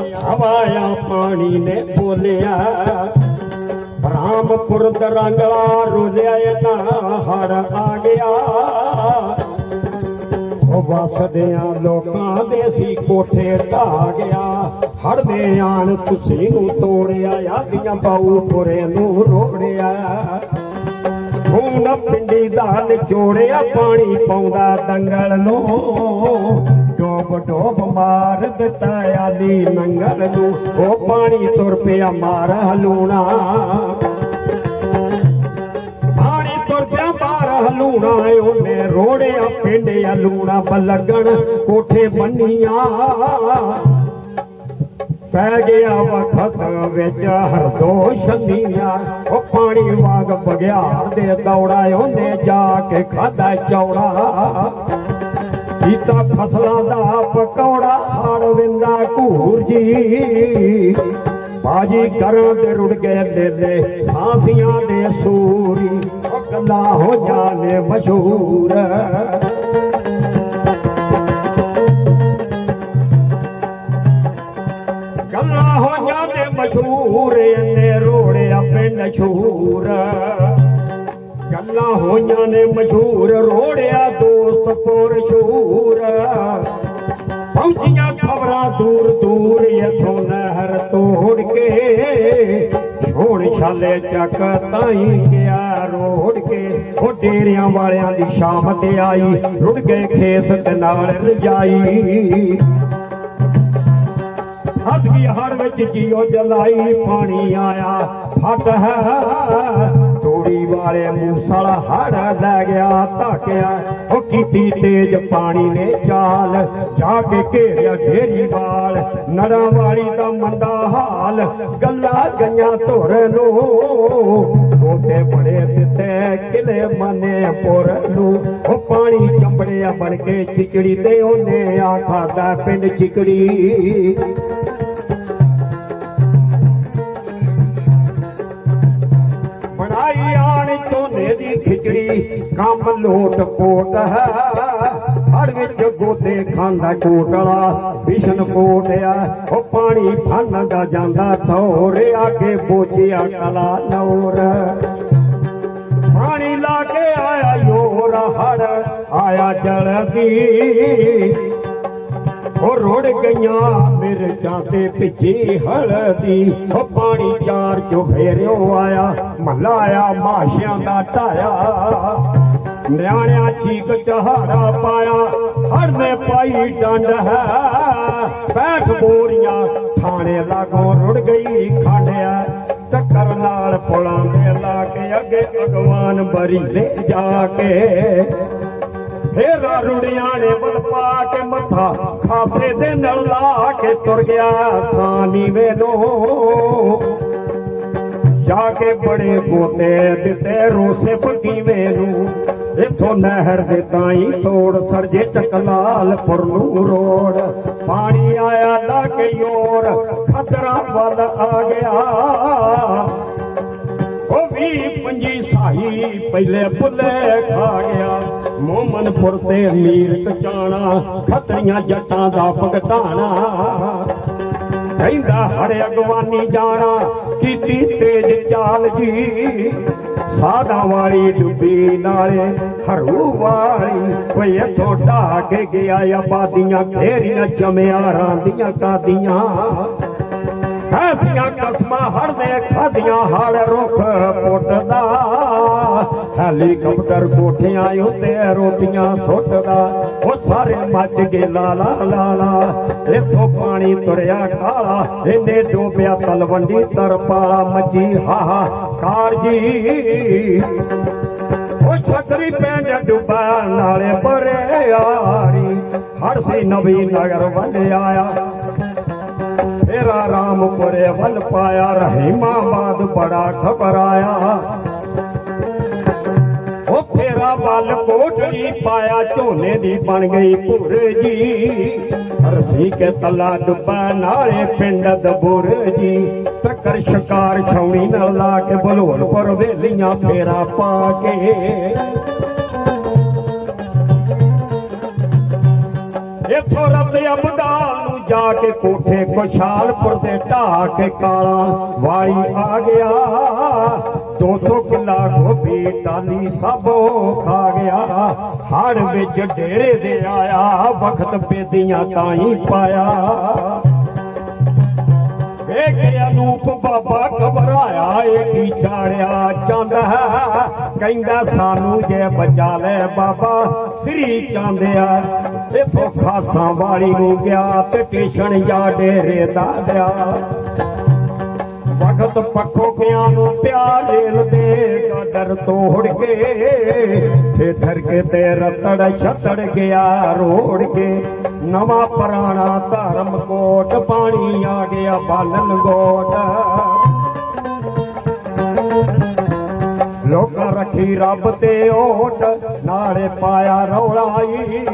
ਹਵਾਇਆ ਪਾਣੀ ਨੇ ਬੋਲਿਆ। ਰਾਮਪੁਰ ਦਰੰਗਲਾ ਰੋਲਿਆ ਨਾ ਹੜ ਆ ਗਿਆ। ਉਹ ਵਸਦਿਆਂ ਲੋਕਾਂ ਦੇ ਸੀ ਕੋਠੇ ਢਾ ਗਿਆ। ਹੜ ਦੇ ਆਣ ਤੁਸੀਂ ਨੂੰ ਤੋੜਿਆ, ਆਦੀਆਂ ਬਾਊ ਪੁਰੇ ਨੂੰ ਰੋੜਿਆ ਹੁਣ ਪਿੰਡੀ ਦਾ ਨਿਚੋੜਿਆ, ਪਾਣੀ ਪਾਉਂਦਾ ਦੰਗਲ ਨੂੰ। ਡੋਬ ਡੋਬ ਮਾਰ ਦਿੱਤਾ ਆਲੀ ਨੰਗਲ ਨੂੰ। ਉਹ ਪਾਣੀ ਤੁਰ ਪਿਆ ਮਾਰ ਹਲੂਣਾ। ਪਾਣੀ ਤੁਰ ਪਿਆ ਮਾਰ ਹਲੂਣਾ, ਉਹਨੇ ਰੋੜਿਆ ਪਿੰਡ ਹਲੂਣਾ ਬਲਗਣ ਕੋਠੇ ਬੰਨੀਆਂ। ਪੈ ਗਿਆ ਵਖਤ ਵਿੱਚ ਹਰਦੋ ਛੰਨੀਆਂ ਉਹ ਪਾਣੀ ਵਾਗ ਬਗਿਆੜ ਦੇ ਦੌੜਾ, ਉਹਨੇ ਜਾ ਕੇ ਖਾਦਾ ਚੌੜਾ। ਕੀਤਾ ਫਸਲਾਂ ਦਾ ਪਕੌੜਾ ਹੜ ਵਿੰਦਾ ਘੂਰ ਜੀ। ਬਾਜੀ ਕਰਾਂ ਤੇ ਰੁੜ ਗਏ ਲੇਲੇ, ਸਾਂਸੀਆਂ ਦੇ ਸੂਰੀ ਉਹ ਗੱਲਾਂ ਹੋ ਜਾਣੇ ਮਸ਼ਹੂਰ। ਗੱਲਾਂ ਹੋਈਆਂ ਨੇ ਮਸ਼ਹੂਰ, ਇੰਨੇ ਰੋੜਿਆ ਪਿੰਡ ਛੂਰ ਗੱਲਾਂ ਹੋਈਆਂ ਨੇ ਮਸ਼ਹੂਰ, ਰੋੜਿਆ ਖਬਰਾਂ ਦੂਰ ਦੂਰ, ਇਥੋਂ ਨਹਿਰ ਤੋੜ ਕੇ ਛੋੜ ਛਾਲੇ ਚੱਕ ਤਾਈ ਗਿਆ ਰੋੜ ਕੇ। ਉਹ ਡੇਰਿਆਂ ਵਾਲਿਆਂ ਦੀ ਸ਼ਾਮ ਤੇ ਆਈ, ਰੁੜ ਗਏ ਖੇਸ ਤੇ ਨਾਲ ਰਜਾਈ। ਹੱਸ ਗਈ ਹੜ ਵਿੱਚ ਜੀਓ ਜਲਾਈ, ਪਾਣੀ ਆਇਆ, ਫਟ ਹੈ ਤੋੜੀ ਵਾਲੇ ਮੂਸਲ ਹੜ ਲੈ ਗਿਆ, ਧਾਕਿਆ। ਉਹ ਕੀਤੀ ਤੇਜ ਪਾਣੀ ਨੇ ਚਾਲ, ਜਾ ਕੇ ਘੇਰਿਆ ਢੇਰੀ ਵਾਲ। ਨਰਾਂ ਵਾਲੀ ਦਾ ਮੰਦਾ ਹਾਲ, ਗੱਲਾਂ ਗਈਆਂ ਧੁਰ ਨੂੰ। ਉਹਦੇ ਬੜੇ ਦਿੱਤੇ ਕਿਲੇ ਮਨੇ ਪੁਰ ਨੂੰ। ਉਹ ਪਾਣੀ ਚੰਬੜਿਆ ਬਣ ਕੇ ਚਿਚੜੀ ਤੇ ਉਹਨੇ ਆ ਪਿੰਡ ਚਿਕੜੀ ਖਿਚੜੀ ਕੰਮ ਲੋਟ ਕੋਟ ਹੈ ਹੜ ਵਿੱਚ ਗੋਦੇ ਖਾਂਦਾ ਕੋਟਲਾ ਵਿਸ਼ਨ ਕੋਟਿਆ ਉਹ ਪਾਣੀ ਫੰਨਦਾ ਜਾਂਦਾ ਥੋਰ ਆਗੇ ਬੋਚਿਆ ਕਲਾ ਨੌਰ। ਪਾਣੀ ਲਾ ਕੇ ਆਇਆ ਯੋਰ ਹੜ ਆਇਆ ਜਲਦੀ ਉਹ ਰੁੜ ਗਈਆਂ ਮਿਰਚਾਂ ਤੇ ਭਿੱਜੀ ਹਲਦੀ। ਉਹ ਪਾਣੀ ਚਾਰ ਚੋ ਫੇਰਿਓ ਆਇਆ ਮਹੱਲਾ ਮਾਸ਼ਿਆਂ ਦਾ ਢਾਇਆ। ਨਿਆਣਿਆਂ ਚੀਕ ਚਹਾੜਾ ਪਾਇਆ ਹੜ ਨੇ ਪਾਈ ਡੰਡ ਹੈ। ਬੈਠ ਬੋਰੀਆਂ ਥਾਣੇ ਲਾਗੋਂ ਰੁੜ ਗਈ ਖਾਂਡਿਆ ਟੱਕਰ ਨਾਲ ਪੁਲਾਂ ਦੇ ਲਾ ਕੇ ਅੱਗੇ ਅਗਵਾਨ ਬਰੀ ਲੈ ਜਾ ਕੇ। ਫੇਰ ਰੁੜੀਆਂ ਨੇ ਬਲ ਪਾ ਕੇ ਮੱਥਾ ਖਾਸੇ ਦੇ ਨਾਲ ਲਾ ਕੇ ਤੁਰ ਗਿਆ ਥਾਂ ਨੀਵੇਂ ਨੂੰ। ਜਾ ਕੇ ਬੜੇ ਗੋਤੇ ਦਿੱਤੇ ਰੋਸੇ ਪਕੀਵੇਂ ਨੂੰ। ਇਥੋਂ ਨਹਿਰ ਦੇ ਤਾਈ ਤੋੜ ਸਰਜੇ ਚੱਕਲਾਲਪੁਰ ਨੂੰ ਰੋੜ। ਪਾਣੀ ਆਇਆ ਲਾ ਕੇ ਯੋਰ ਖਤਰਾ ਵੱਲ ਆ ਗਿਆ। ਉਹ ਵੀ ਪੰਜੀ ਸਾਹੀ ਪਹਿਲੇ ਬੁੱਲੇ ਖਾ ਗਿਆ। ਮੋਮਨਪੁਰ ਤੇ ਅਮੀਰ ਕਚਾਣਾ ਖੱਤਰੀਆਂ ਜੱਟਾਂ ਦਾ ਭਗਤਾਣਾ। ਕਹਿੰਦਾ ਹੜ ਅਗਵਾਨੀ ਜਾਣਾ, ਕੀਤੀ ਤੇਜ ਚਾਲ ਜੀ। ਸਾਦਾ ਵਾਲੀ ਡੁੱਬੀ ਨਾਲੇ, ਹਰੂ ਵਾਲੀ। ਕੋਈ ਥੋੜਾ ਕੇ ਗਿਆ ਆਬਾਦੀਆਂ ਘੇਰੀਆਂ ਚਮਿਆਰਾਂ ਦੀਆਂ ਕਾਦੀਆਂ। ਐਸੀਆਂ ਕਸਮਾਂ ਹੜਦੇ ਖਾਦੀਆਂ ਹੜ ਰੁੱਖ ਪੁੱਟਦਾ। ਹੈਲੀਕਾਪਟਰ ਕੋਠਿਆਂ ਉੱਤੇ ਰੋਟੀਆਂ ਸੁੱਟਦਾ, ਉਹ ਸਾਰੇ ਮੱਚ ਗਏ ਲਾਲਾ ਲਾਲਾ ਇੱਥੋਂ ਪਾਣੀ ਤੁਰਿਆ ਕਾਲਾ, ਇਹਨੇ ਡੋਬਿਆ ਤਲਵੰਡੀ ਤਰਪਾਲਾ ਮੱਜੀ ਹਾਹਾ ਕਾਰ ਉਹ ਛਤਰੀ ਪਿੰਡ ਡੁੱਬਾ, ਨਾਲੇ ਬਰੇ ਯਾਰੀ ਹੜ ਸੀ ਨਵੀਂ ਨਗਰ ਵੱਲ ਆਇਆ। ਤੇਰਾ ਰਾਮਪੁਰੇ ਵੱਲ ਪਾਇਆ ਰਹੀਮਾਬਾਦ ਬੜਾ ਖਬਰ ਆਇਆ। ਉਹ ਫੇਰਾ ਵੱਲ ਕੋਟੜੀ ਪਾਇਆ ਝੋਨੇ ਦੀ ਬਣ ਗਈ ਭੁਰ ਜੀ ਰਸੀ ਕੇ ਤਲਾ ਡੁੱਬਾ ਨਾਲੇ ਪਿੰਡ ਦਬੁਰ ਜੀ ਟੱਕਰ ਸ਼ਿਕਾਰ ਛਾਉਣੀ ਨਾਲ ਲਾ ਕੇ ਬਲੋਲਪੁਰ ਵੇਲੀਆਂ ਫੇਰਾ ਪਾ ਕੇ। ਇਥੋਂ ਰੱਬ ਅਬਦਾਲ ਨੂੰ ਜਾ ਕੇ ਕੋਠੇ ਕੁਸ਼ਾਲਪੁਰ ਦੇ ਢਾਹ ਕੇ ਕਾਲਾ ਵਾਲੀ ਆ ਗਿਆ। 200 ਕਿੱਲਾ ਗੋਭੀ ਟਾਲੀ ਸਭੋ ਖਾ ਗਿਆ, ਹੜ ਵਿੱਚ ਡੇਰੇ ਦੇ ਆਇਆ ਵਕਤ ਬੇਦੀਆਂ ਤਾਈ ਪਾਇਆ। ਵੇਖ ਅਨੂਪ ਬਾਬਾ ਘਬਰਾਇਆ, ਇਹ ਕੀ ਚਾੜਿਆ ਚੰਦ ਹੈ? ਕਹਿੰਦਾ, ਸਾਨੂੰ ਜੇ ਬਚਾ ਲੈ ਬਾਬਾ, ਸ੍ਰੀ ਚਾਂਦਿਆ, ਇਥੋਂ ਖਾਸਾਂ ਵਾਲੀ ਨੂੰ ਗਿਆ ਤੇ ਟੇਸ਼ਨ ਜਾ ਡੇਰੇ ਦਾ ਦਿਆ। ਵਕਤ ਪੱਖੋ ਨੂੰ ਪਿਆਰ ਰੇਲ ਦੇ ਗਾਡਰ ਤੋੜ ਕੇ ਫੇ ਠਰ ਕੇ ਤੇ ਰਤੜ ਛਤੜ ਗਿਆ, ਰੋੜ ਕੇ। ਨਵਾਂ ਪੁਰਾਣਾ ਧਰਮ ਕੋਟ, ਪਾਣੀ ਆ ਗਿਆ ਬਾਲਨ ਗੋਟ। ਲੋਕਾਂ ਰੱਖੀ ਰੱਬ ਤੇ ਓਟ, ਨਾਲੇ ਪਾਇਆ ਰੌਲਾਈ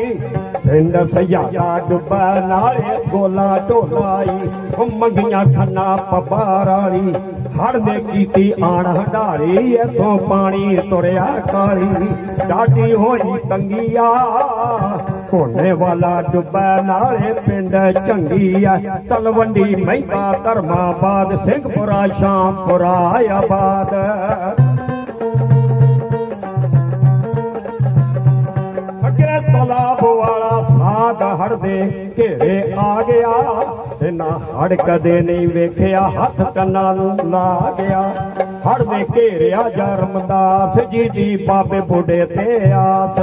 ਪਿੰਡ ਸਜਾਦਾ ਡੁੱਬਾ ਨਾਲੇ ਗੋਲਾ ਢੋਲਾਈ, ਉਹ ਮੰਗੀਆਂ ਖੰਨਾ ਪਬਾਰਾਲੀ ਹੜ ਨੇ ਕੀਤੀ ਆਣ ਹੰਡਾਰੀ, ਇਥੋਂ ਪਾਣੀ ਤੁਰਿਆ ਕਾਲੀ। ਡਾਡੀ ਹੋਈ ਤੰਗੀਆ ਕੋਨੇ ਵਾਲਾ ਡੁੱਬਾ ਨਾਲੇ ਪਿੰਡ ਚੰਗੀ ਤਲਵੰਡੀ ਮਹਿਤਾ ਧਰਮਾਬਾਦ ਸਿੰਘਪੁਰਾ, ਸ਼ਾਮਪੁਰਾ ਆਬਾਦ। ਅੱਗੇ ਤਲਾਬ ਵਾਲਾ ਸਾਧ ਹੜ ਦੇ ਘੇਰੇ ਆ ਗਿਆ ਤੇ ਹੜ ਕਦੇ ਨਹੀਂ ਵੇਖਿਆ, ਹੱਥ ਕੰਨਾਂ ਨੂੰ ਲਾ ਗਿਆ। ਹੜ ਦੇ ਘੇਰਿਆ ਜਰਮਦਾਸ ਜੀ ਜੀ ਬਾਬੇ ਬੁੱਢੇ ਤੇ ਆਸ।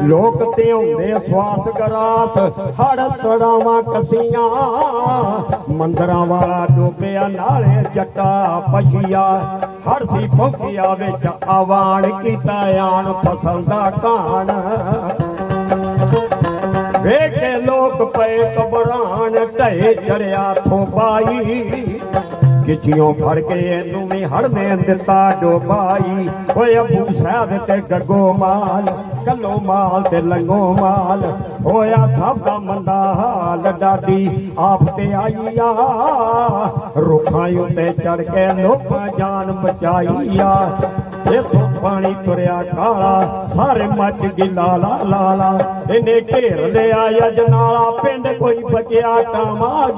ਲੋਕ ਤੇ ਹੁੰਦੇ ਸਵਾਸ ਗਰਾਸ, ਹੜ ਤੜਾਵਾਂ ਕਸੀਆਂ। ਮੰਦਰਾਂ ਵਾਲਾ ਡੋਬਿਆ, ਨਾਲੇ ਜੱਟਾ ਪਛੀਆ। ਹੜ ਸੀ ਭੁੱਖਿਆ ਵਿੱਚ ਆਵਾਣ ਕੀਤਾ, ਆਣ ਫਸਲ ਦਾ ਕਾਣ। ਵੇਖੇ ਲੋਕ ਪਏ ਕਬਰਾਨ ਢਏ ਚੜਿਆ ਥੋਬਾਈ ਕਿਚੀਆਂ ਫੜ ਕੇ ਇਹਨੂੰ ਵੀ ਹੜ ਦੇ ਦਿੱਤਾ ਡੋਬਾਈ। ਓਏ ਅਬੂ ਸਾਹਿਬ ਤੇ ਗੱਗੋ ਮਾਲ, ਕੱਲੋ ਮਾਲ ਤੇ ਲੰਗੋ ਮਾਲ। ਹੋਇਆ ਸਭ ਦਾ ਮੰਦਾ ਹਾਲ, ਡਾਡੀ ਆਪ ਤੇ ਆਈਆ ਰੁੱਖਾਂ ਉੱਤੇ ਚੜ ਕੇ ਲੋਕਾਂ ਜਾਨ ਬਚਾਈ ਇਥੋਂ ਪਾਣੀ ਤੁਰਿਆ ਕਾਲਾ, ਸਾਰੇ ਮੱਚ ਗਈ ਲਾਲਾ ਲਾਲਾ। ਇਹਨੇ ਘੇਰ ਲਿਆ ਅਜਨਾਲਾ ਪਿੰਡ ਕੋਈ ਬਚਿਆ ਟਾਮਾ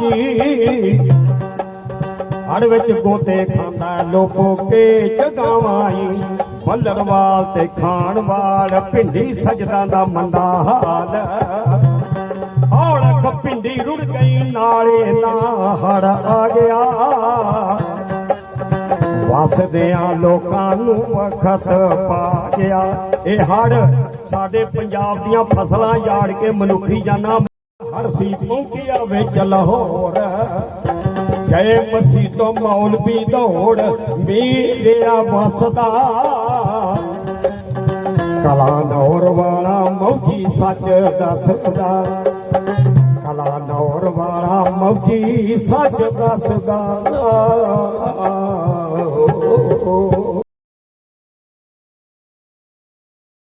ਹੜ ਵਿੱਚ ਗੋਤੇ ਖਾਂਦਾ ਲੋਕੋ ਕੇ ਜਗਾਵਾਈ। ਬੱਲੜਵਾਲ ਤੇ ਖਾਨਵਾਲ ਭਿੰਡੀ ਸਜਦਾ ਦਾ ਮੰਦਾ ਹਾਲ। ਔਲਖ ਭਿੰਡੀ ਰੁੜ ਗਈ, ਨਾਲੇ ਨਾ ਹੜ ਆ ਗਿਆ। ਵਸਦਿਆਂ ਲੋਕਾਂ ਨੂੰ ਵਖਤ ਪਾ ਗਿਆ। ਇਹ ਹੜ ਸਾਡੇ ਪੰਜਾਬ ਦੀਆਂ ਫਸਲਾਂ ਯਾੜ ਕੇ ਮਨੁੱਖੀ ਜਾਨਾਂ ਹੜ ਸੀ ਪਹੁੰਚਿਆ ਵਿੱਚ ਲਾਹੌਰ। ਗਏ ਮਸੀਤੋਂ ਮੌਲਵੀ ਦੌੜ, ਮੀਰਿਆ ਵਸਦਾ। ਕਲਾ ਨੌਰ ਵਾਲਾ ਮੌਜੀ ਸੱਚ ਦੱਸਦਾ। ਕਲਾ ਨੌਰ ਵਾਲਾ ਮੌਜੀ ਸੱਚ ਦੱਸਦਾ। oh, oh. oh, oh, oh.